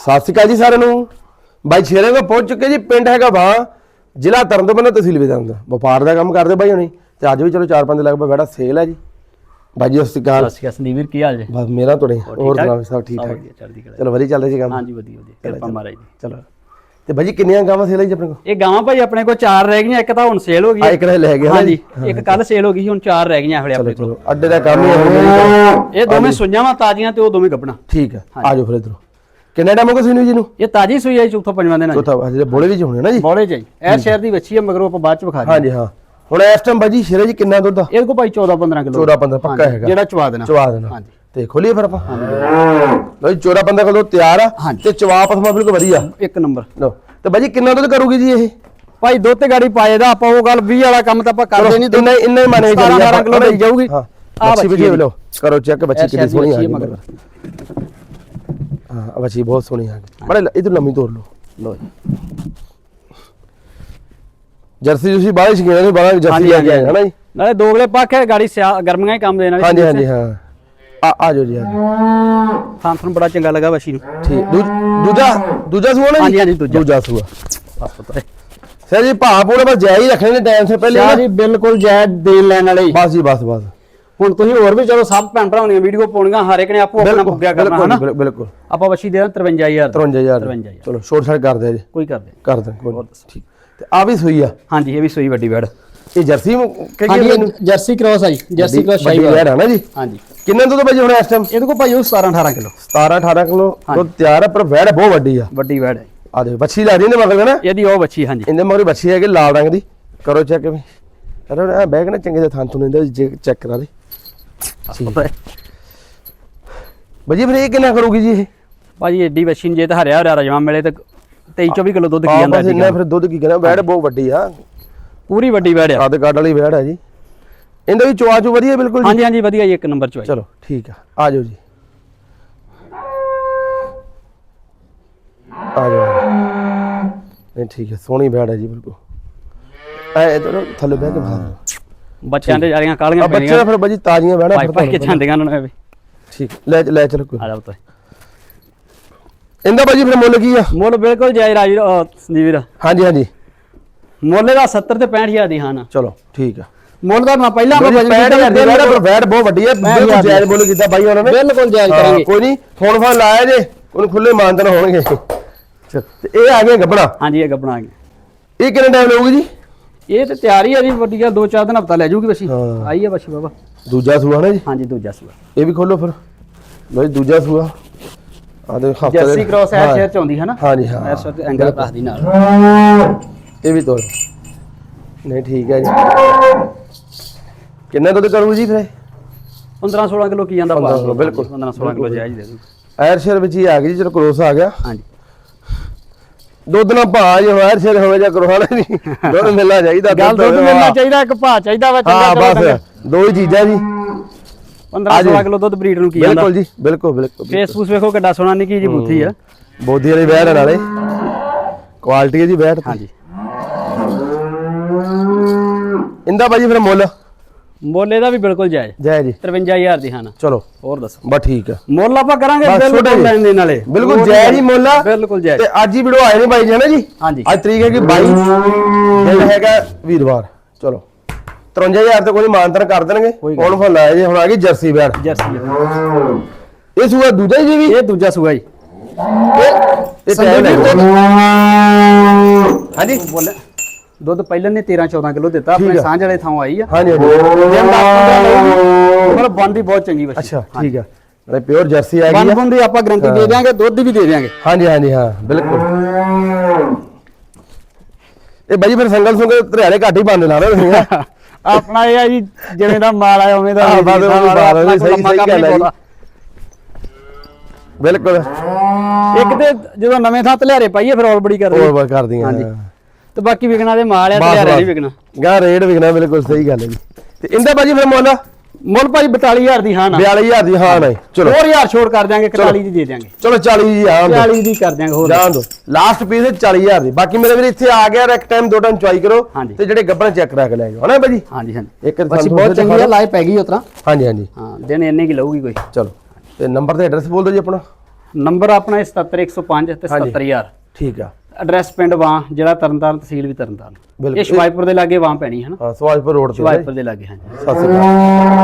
ਸਤਿ ਸ਼੍ਰੀ ਅਕਾਲ ਜੀ ਸਾਰਿਆਂ ਨੂੰ। ਬਾਈ ਸ਼ੇਰੇ ਕੋ ਪਹੁੰਚ ਚੁੱਕੇ ਜੀ ਪਿੰਡ ਹੈਗਾ ਵਾਂ ਜ਼ਿਲ੍ਹਾ ਤਰਨਤਾਰਨ ਤਹਿਸੀਲ ਵਿਦਿਆਨਗਰ ਵਪਾਰ ਦਾ ਕੰਮ ਕਰਦੇ ਬਾਈ ਹੁਣੀ ਤੇ ਅੱਜ ਵੀ ਚਲੋ 4-5 ਲੱਖ ਬੜਾ ਸੇਲ ਹੈ ਜੀ। ਬਾਈ ਜੀ ਸਤਿ ਸ਼੍ਰੀ ਅਕਾਲ। ਸਤਿ ਸ਼੍ਰੀ ਅਕਾਲ ਸੰਦੀਪ ਵੀਰ ਕੀ ਹਾਲ ਜੀ? ਬਸ ਮੇਰਾ ਤੁਹਾਡੇ ਹੋਰ? ਸੁਣਾਓ ਸਭ ਠੀਕ ਠਾਕ ਚਲੋ ਵਧੀਆ ਚੱਲਦਾ ਜੀ ਕੰਮ। ਹਾਂਜੀ ਵਧੀਆ ਵਧੀਆ। ਕਿਰਪਾ ਮਹਾਰਾਜ ਦੀ। ਚਲੋ। ਤੇ ਬਾਈ ਜੀ ਕਿੰਨੀਆਂ ਗਾਵਾਂ ਸੇਲ ਹੈ ਜੀ ਆਪਣੇ ਕੋਲ? ਇਹ ਗਾਵਾਂ ਭਾਈ ਆਪਣੇ ਕੋਲ ਚਾਰ ਰਹਿ ਗਈਆਂ ਇੱਕ ਤਾਂ ਹੁਣ ਸੇਲ ਹੋ ਗਈ ਹੈ। ਇੱਕ ਨੇ ਲੈ ਗਿਆ ਹਾਂਜੀ ਜੀ। ਇੱਕ ਕੱਲ ਸੇਲ ਹੋ ਗਈ ਸੀ, ਹੁਣ ਚਾਰ ਰਹਿ ਗਈਆਂ ਹਲੇ ਆਪਣੇ ਕੋਲ। ਅੱਡੇ ਦਾ ਕੰਮ ਹੀ ਇਹ ਦੋਵੇਂ ਸੁਈਆਂ ਵਾ ਤਾਜ਼ੀਆਂ ਤੇ ਉਹ ਦੋਵੇਂ ਗੱਬਣਾ ਠੀਕ ਹੈ ਆ ਜਾਓ ਫਿਰ ਇਧਰੋਂ। ਕਿੰਨੇ ਟਾਈਮ ਹੋ ਗਿਆ ਸੀਨੂ ਜੀ ਨੂੰ? ਇਹ ਤਾਜ਼ੀ ਸੂਈ ਹੈ ਚੌਥਾ ਪੰਜਵਾਂ ਦਿਨ ਚੌਥਾ ਵਾ, ਜਿਹੜੇ ਬੋਲੇ ਵਿੱਚ ਹੋਣੇ ਨਾ ਜੀ। ਬੋਲੇ ਜਾਈ ਇਹ ਸ਼ਹਿਰ ਦੀ ਵੱਛੀ ਹੈ ਮਗਰੋਂ ਆਪਾਂ ਬਾਅਦ ਚ ਵਿਖਾ ਦੇ ਹਾਂਜੀ ਹਾਂ। ਹੁਣ ਇਸ ਟਾਈਮ ਬਾਜੀ ਸ਼ੇਰੇ ਜੀ ਕਿੰਨਾ ਦੁੱਧ ਆ? ਇਹਦੇ ਕੋਲ ਭਾਈ 14 15 ਕਿਲੋ। 14 15 ਪੱਕਾ ਹੈਗਾ। ਜਿਹੜਾ ਚਵਾ ਦੇਣਾ। ਚਵਾ ਦੇਣਾ। ਹਾਂਜੀ। ਤੇ ਖੋਲੀਏ ਫਿਰ ਆਪਾਂ। ਲੋ ਜੀ 14 15 ਕਿਲੋ ਤਿਆਰ ਆ। ਹਾਂਜੀ। ਤੇ ਚਵਾ ਪਸਮਾ ਬਿਲਕੁਲ ਵਧੀਆ। ਇੱਕ ਨੰਬਰ। ਲੋ ਤੇ ਬਾਜੀ ਕਿੰਨਾ ਦੁੱਧ ਕਰੂਗੀ ਜੀ ਇਹ? ਭਾਈ ਦੁੱਧ ਤੇ ਗਾੜੀ ਪਾਏ ਦਾ ਆਪਾਂ ਉਹ ਗੱਲ 20 ਵਾਲਾ ਕੰਮ ਤਾਂ ਆਪਾਂ ਕਰਦੇ ਨਹੀਂ ਇੰਨਾ ਇੰਨਾ ਹੀ ਮਾਨੇ 17 18 ਕਿਲੋ ਲਈ ਜਾਊਗੀ। ਹਾਂ। ਬੱਚੀ ਵੀ ਲੋ ਕਰੋ ਚੈੱਕ ਬੱਚੀ ਕਿੰਨੀ ਸੋਹਣੀ ਆ ਹੈ। ਹਾਂ ਬੱਚੀ ਬਹੁਤ ਸੋਹਣੀ ਆ ਬੜੇ ਇਧਰ ਲੰਮੀ ਤੋੜ ਲੋ ਲੋ ਜੀ। ਜਰਸੀ ਤੁਸੀਂ ਬਾਹਰ ਸ਼ਕੀਨ ਨੇ ਬਾਹਰ ਜਰਸੀ ਲੈ ਕੇ ਆਏ ਹਨਾ ਜੀ। ਨਾਲੇ ਦੋਗਲੇ ਪੱਖ ਹੈ ਗਾੜੀ ਗਰਮੀਆਂ ਹੀ ਕੰਮ ਦੇਣ ਵਾਲੀ ਹਾਂਜੀ ਹਾਂਜੀ ਹਾਂ। ਆ ਆ ਜਾਓ ਜੀ ਆ। ਥਾਂ ਤੁਹਾਨੂੰ ਬੜਾ ਚੰਗਾ ਲੱਗਾ ਵਸ਼ੀ ਨੂੰ। ਠੀਕ। ਦੂ- ਦੂਜਾ ਦੂਜਾ ਸੂਆ ਨਾ ਜੀ? ਹਾਂਜੀ, ਹਾਂਜੀ, ਦੂਜਾ। ਦੂਜਾ ਸੂਆ। ਬਸ ਪਤਾ ਹੈ। ਸਰ ਜੀ ਭਾਅ ਪੂਰੇ ਬਸ ਜਾਇ ਹੀ ਰੱਖਣੇ ਨੇ ਟਾਈਮ ਸੇ ਪਹਿਲੇ ਨਾ। ਜੀ ਬਿਲਕੁਲ ਜਾਇਜ਼ ਦੇਣ ਲੈਣ ਵਾਲੇ। ਹੀ। ਬਸ ਜੀ ਬਸ ਬਸ। ਹੁਣ ਤੁਸੀਂ ਹੋਰ ਵੀ ਚਲੋ ਸਭ ਭੈਣ ਭਰਾਵਾਂ ਦੀਆਂ ਵੀਡੀਓ ਪਾਉਣੀਆਂ ਹਰ ਇੱਕ ਨੇ ਆਪੋ ਆਪਣਾ ਪੁੱਗਿਆ ਕਰਨਾ ਹਨਾ? ਬਿਲਕੁਲ, ਬਿਲਕੁਲ ਆਪਾਂ ਵਸ਼ੀ ਦੇ ਦਾਂ 53000 53000 53,000 ਚਲੋ ਛੋਟ ਛਾਟ ਕਰ ਦੇ ਜੀ। ਕੋਈ ਕਰਦੇ ਕਰ ਦੇ ਕੋਈ ਠੀਕ। ਤੇ ਆ ਵੀ ਸੂਈ ਆ। ਹਾਂਜੀ ਇਹ ਵੀ ਸੂਈ ਵੱਡੀ ਵੜ ਇਹ ਜਰਸੀ ਕਹੀਏ ਜਰਸੀ ਕ੍ਰੋਸ ਆਈ ਜਰਸੀ ਕ੍ਰੋਸ ਸ਼ਾਹੀ ਵੈੜ ਆ ਨਾ ਜੀ? ਹਾਂਜੀ। ਕਿੰਨੇ ਦੁੱਧ ਵਜੇ ਹੁਣ ਇਸ ਟਾਈਮ ਇਹਦੇ ਕੋਲ ਭਾਈ ਉਹ 17 18 ਕਿਲੋ। 17 18 ਕਿਲੋ। ਦੁੱਧ ਤਿਆਰ ਹੈ ਪਰ ਵੈੜ ਬਹੁਤ ਵੱਡੀ ਆ। ਵੱਡੀ ਵੜ ਹੈ ਆ ਦੇ ਬੱਚੀ ਲੈ ਰਹੀ ਨੇ ਮਗਰ ਨਾ ਇਹਦੀ ਉਹ ਬੱਚੀ ਹਾਂਜੀ। ਇਹਦੇ ਮਗਰ ਬੱਚੀ ਹੈਗੀ ਲਾਲ ਰੰਗ ਦੀ। ਕਰੋ ਚੈੱਕ ਵੀ। ਕਰੋ ਨਾ ਬੈਗ ਨਾ ਚੰਗੇ ਦੇ ਥਾਂ ਤੋਂ ਇਹਦੇ ਚੈੱਕ ਕਰਾ ਦੇ। ਪਤਾ ਹੈ ਬਾਜੀ ਫਿਰ ਇਹ ਕਿੰਨਾ ਕਰੂਗੀ ਜੀ ਇਹ? ਭਾਜੀ ਐਡੀ ਨੂੰ ਜੇ ਤਾਂ ਹਰਿਆ ਹਰਿਆ ਰਜਵਾ ਮਿਲੇ ਤੇ 23 24 ਕਿਲੋ ਦੁੱਧ ਕੀ ਜਾਂਦਾ ਬਸ ਇੰਨਾ ਫਿਰ ਦੁੱਧ ਕੀ ਕਹਿੰਦਾ ਵੈੜ ਬਹੁਤ ਵੱਡੀ ਆ। ਪੂਰੀ ਵੱਡੀ ਵੜ ਆ। ਕਾਰਡ ਵਾਲੀ ਵੈੜ ਆ ਜੀ। ਇਹਦਾ ਵੀ ਚਵਾ ਚੂ ਵਧੀਆ ਬਿਲਕੁਲ ਜੀ? ਹਾਂਜੀ ਹਾਂਜੀ ਵਧੀਆ ਜੀ ਇੱਕ ਨੰਬਰ ਚ ਚਲੋ ਠੀਕ ਆ। ਆ ਜਾਓ ਜੀ। ਆ ਜਾਓ ਨਹੀਂ ਠੀਕ ਹੈ ਸੋਹਣੀ ਬੈੜ ਹੈ ਜੀ ਬਿਲਕੁਲ। ਐ ਇਧਰ ਥੱਲੇ ਬਹਿ ਕੇ ਬਾਹਰ ਬੱਚਿਆਂ ਦੇ ਜਾਰੀਆਂ ਆ ਕਾਲੀਆਂ ਬੱਚੇ ਫਿਰ ਬਾਜੀ ਤਾਜ਼ੀਆਂ ਬਹਿਣਾ ਭਾਈ ਭਾਈ ਕੇ ਜਾਂਦੀਆਂ ਉਹਨਾਂ ਨੇ ਵੀ? ਠੀਕ ਲੈ ਲੈ ਚਲੋ ਕੋਈ ਆ ਜਾ ਪੁੱਤ। ਇਹਦਾ ਬਾਜੀ ਫਿਰ ਮੁੱਲ ਕੀ ਆ? ਮੁੱਲ ਬਿਲਕੁਲ ਜਾਇਜ਼ ਰਾਜੀ ਵੀਰ ਹਾਂਜੀ ਹਾਂਜੀ। ਮੁੱਲ ਦਾ 70 ਤੇ 65000 ਦੀ ਹਾਂ ਨਾ। ਚਲੋ ਠੀਕ ਆ। ਮੁੱਲ ਦਾ ਮੈਂ ਪਹਿਲਾਂ ਆਪਾਂ ਬਾਜੀ ਪੈਂਹਠ ਹਜ਼ਾਰ ਦੀ ਬੈੜ ਆ, ਪਰ ਬੈੜ ਬਹੁਤ ਵੱਡੀ ਹੈ ਬਿਲਕੁਲ। ਜਾਇਜ਼ ਮੁੱਲ ਕੀਤਾ ਬਾਈ ਉਹਨਾਂ ਨੇ। ਬਿਲਕੁਲ ਜਾਇਜ਼ ਕਰਾਂਗੇ। ਕੋਈ ਨਹੀਂ ਫੋਨ ਫਾਨ ਲਾਇਆ ਜੇ ਉਹਨੂੰ ਖੁੱਲੇ ਮਾਨਦਨ ਹੋਣਗੇ। ਤੇ ਇਹ ਆ ਗਏ ਗੱਬੜਾ ਹਾਂਜੀ ਇਹ ਗੱਬਣਾ ਗਏ। ਇਹ ਕਿੰਨੇ ਟਾਈਮ ਲਊਗੀ ਜੀ? ਇਹ ਤੇ ਤਿਆਰੀ ਆ ਜੀ ਗੱਲ ਦੋ ਚਾਰ ਦਿਨ ਹਫਤਾ ਲੈ ਜਾਊਗੀ ਹਾਂ। ਆਈ ਆ ਬੱਚੀ ਬਾਬਾ। ਦੂਜਾ ਸੂਆ ਨਾ ਜੀ? ਹਾਂਜੀ ਦੂਜਾ ਸੂਆ। ਇਹ ਵੀ ਖੋਲੋ ਫਿਰ। ਲੋ ਜੀ ਦੂਜਾ ਸੂਆ। ਆ ਦੇ ਹਫ਼ਤੇ ਜਰਸੀ ਕ੍ਰੋਸ ਐ ਸ਼ੇਰ ਚ ਆਉਂਦੀ ਹੈ ਨਾ ਹਾਂਜੀ ਹਾਂ। ਐਸ ਵਕਤ ਐਂਗਲ ਰੱਖਦੀ ਨਾਲ। ਇਹ ਵੀ ਤੋੜ। ਨਹੀਂ ਠੀਕ ਹੈ ਜੀ। ਕਿੰਨਾ ਦੁੱਧ ਕਰੂ ਜੀ ਫਿਰ 15 16 ਕਿਲੋ ਕੀ ਜਾਂਦਾ 15 ਕਿਲੋ, ਬਿਲਕੁਲ। 15 16 ਕਿਲੋ ਜਾਇਜ਼ ਦੇ ਦੂ ਐਰ ਸ਼ੇਰ ਵਿੱਚ ਹੀ ਆ ਗਈ ਜੀ ਚਲੋ ਕ੍ਰੋਸ ਆ ਗਿਆ। ਹਾਂਜੀ। ਦੁੱਧ ਨਾ ਭਾ ਜੇ ਐਰ ਸ਼ੇਰ ਹੋਵੇ ਜਾਂ ਕਰਵਾਣਾ ਨਹੀਂ ਦੁੱਧ ਮਿਲਣਾ ਚਾਹੀਦਾ ਗੱਲ ਦੁੱਧ ਮਿਲਣਾ ਹਾਂ। ਚਾਹੀਦਾ ਇੱਕ ਭਾ ਚਾਹੀਦਾ ਵਾ ਹਾਂ ਚੰਗਾ ਬਸ ਦੋ ਹੀ ਚੀਜ਼ਾਂ ਜੀ। 15 16 ਕਿਲੋ ਦੁੱਧ ਬਰੀਡ ਨੂੰ ਕੀ ਜਾਂਦਾ ਬਿਲਕੁਲ ਜੀ ਬਿਲਕੁਲ ਬਿਲਕੁਲ। ਫੇਸਬੁੱਕ ਵੇਖੋ ਕਿੱਡਾ ਸੋਹਣਾ ਨਿੱਕੀ ਜੀ ਬੁੱਥੀ ਆ। ਬੋਦੀ ਵਾਲੀ ਬੈਠ ਨਾਲੇ। ਕੁਆਲਿਟੀ ਹੈ ਜੀ ਬੈਠ। ਹਾਂਜੀ। ਇੰਦਾ ਭਾਜੀ ਫਿਰ ਮੁੱਲ। ਮੁੱਲ ਇਹਦਾ ਵੀ ਬਿਲਕੁਲ ਜਾਇਜ਼। ਜੈ। ਜੀ 53000 ਦੀ ਹਾਂ ਨਾ। ਚਲੋ। ਹੋਰ ਦੱਸੋ। ਬਸ ਠੀਕ ਆ। ਮੁੱਲ ਆਪਾਂ ਕਰਾਂਗੇ ਬਸ ਛੋਟਾ ਬਿਲਕੁਲ ਹੀ। ਲੈਣ ਦੇ ਨਾਲੇ ਬਿਲਕੁਲ ਹੀ ਨਹੀਂ। ਮੁੱਲ ਆ। ਬਿਲਕੁਲ ਜਾਇਜ਼। ਤੇ ਅੱਜ ਹੀ ਵੀਡੀਓ ਆਏ ਨੇ ਬਾਈ ਜੀ ਹੈ ਨਾ ਜੀ। ਹਾਂਜੀ ਅੱਜ ਤਰੀਕ ਹੈ ਕਿ 22 ਦਿਨ ਹੈਗਾ ਵੀਰਵਾਰ। ਚਲੋ। 53000 ਤੇ ਕੋਈ ਮਾਨਤਨ ਕਰ ਦੇਣਗੇ। ਕੋਈ ਗੱਲ ਹੁਣ ਫੋਨ ਲਾਇਆ ਜੀ ਹੁਣ ਆ ਗਈ ਜਰਸੀ ਬੈੜ। ਜਰਸੀ ਇਹ ਸੂਆ ਦੂਜਾ ਜੀ ਵੀ? ਇਹ ਦੂਜਾ ਸੂਆ ਜੀ। ਇਹ ਟਾਈਮ ਹੈ ਹਾਂਜੀ। ਬੋਲੇ ਦੁੱਧ ਪਹਿਲਾਂ ਨੇ 13 14 ਕਿਲੋ ਦਿੱਤਾ ਠੀਕ ਆਪਣੇ ਆ। ਸਾਂਝ ਵਾਲੇ ਥਾਂ ਆਈ ਆ। ਹਾਂਜੀ ਹਾਂਜੀ। ਦਾ ਪਰ ਬੰਦੀ ਬਹੁਤ ਚੰਗੀ ਬੱਚੀ ਅੱਛਾ ਠੀਕ ਆ। ਨਾਲੇ ਪਿਓਰ ਜਰਸੀ ਆ ਗਈ ਆ। ਬੰਦੀ ਆਪਾਂ ਗਰੰਟੀ ਦੇ ਦਿਆਂਗੇ ਦੁੱਧ ਵੀ ਦੇ ਦਿਆਂਗੇ। ਹਾਂਜੀ ਹਾਂਜੀ ਹਾਂ ਬਿਲਕੁਲ। ਇਹ ਬਾਈ ਫਿਰ ਸੰਗਲ ਸੁੰਗਲ ਧਰਿਆਲੇ ਘੱਟ ਹੀ ਬੰਦ ਲਾ ਰਹੇ ਤੁਸੀਂ ਹੈਂ? ਆਪਣਾ ਇਹ ਆ ਜੀ ਜਿਵੇਂ ਦਾ ਮਾਲ ਆਇਆ ਉਵੇਂ ਦਾ ਹਾਂ, ਦੇ ਬਸ ਦਿੱਤਾ ਉਹ ਮਾਲ, ਬਾਤ ਆਪਣਾ ਸਹੀ- ਸਹੀ ਗੱਲ ਜੀ। ਪਾਉਂਦਾ। ਬਿਲਕੁਲ। ਇੱਕ ਤੇ ਜਦੋਂ ਨਵੇਂ ਥਾਂ ਤਲਿਆਰੇ ਪਾਈਏ ਫਿਰ ਔਲ ਬੜੀ ਕਰਦੇ ਹੋਰ ਬਸ ਕਰਦੀਆਂ ਹਾਂਜੀ। ਤੇ ਬਾਕੀ ਵਿਕਣਾ ਦੇ ਮਾਲ ਆ ਨਹੀਂ ਬਸ। ਵਿਕਣਾ। ਗਾ ਰੇਟ ਵਿਕਣਾ ਬਿਲਕੁਲ ਸਹੀ ਗੱਲ ਹੈ ਜੀ। ਤੇ ਇੰਦਾ ਬਾਜੀ ਫਿਰ ਮੁੱਲ? ਮੁੱਲ ਭਾਈ 42000 ਦੀ ਹਾਂ ਨਾ 42000 ਦੀ ਹਾਂ ਨਹੀਂ ਚਲੋ। ਹੋਰ ਯਾਰ ਛੋੜ ਕਰ ਦਿਆਂਗੇ 41 ਦੀ ਦੇ ਦਿਆਂਗੇ। ਚਲੋ 40 ਜੀ ਹਾਂ 40 ਦੀ ਕਰ ਦਿਆਂਗੇ ਹੋਰ ਜਾਣ ਦੋ। ਲਾਸਟ ਪੀਸ 40000 ਦੀ। ਬਾਕੀ ਮੇਰੇ ਵੀਰ ਇੱਥੇ ਆ ਗਿਆ ਇੱਕ ਟਾਈਮ ਦੋ ਟਾਈਮ ਚੁਆਈ ਕਰੋ। ਤੇ ਜਿਹੜੇ ਗੱਬਣ ਚੈੱਕ ਕਰਾ ਕੇ ਲੈ ਜਾਓ। ਹਨਾ ਬਾਜੀ ਹਾਂਜੀ ਹਾਂਜੀ। ਇੱਕ ਸਾਨੂੰ ਬਹੁਤ ਚੰਗੀ ਲਾਏ ਪੈ ਗਈ ਉਤਰਾ ਹਾਂਜੀ ਹਾਂਜੀ। ਹਾਂ ਦਿਨ ਇੰਨੇ ਕੀ ਲਊਗੀ ਕੋਈ। ਚਲੋ। ਤੇ ਨੰਬਰ ਤੇ ਐਡਰੈਸ ਬੋਲ ਦਿਓ ਜੀ ਆਪਣਾ। ਨੰਬਰ ਆਪਣਾ ਹੈ 77105 ਤੇ ਹਾਂਜੀ। 77000 ਠੀਕ ਆ। ਐਡਰੈਸ ਪਿੰਡ ਵਾਂ ਜਿਹੜਾ ਤਰਨਤਾਰਨ ਤਹਿਸੀਲ ਵੀ ਤਰਨਤਾਰਨ। ਬਿਲਕੁਲ। ਇਹ ਸ਼ਿਵਾਜਪੁਰ ਦੇ ਲਾਗੇ ਵਾਂ ਪੈਣੀ ਹੈ ਨਾ? ਹਾਂ ਸਵਾਜਪੁਰ ਰੋਡ ਤੇ ਸ਼ਿਵਾਜਪੁਰ ਦੇ ਲਾਗੇ ਹਾਂਜੀ। ਸਤਿ ਸ਼੍ਰੀ ਅਕਾਲ।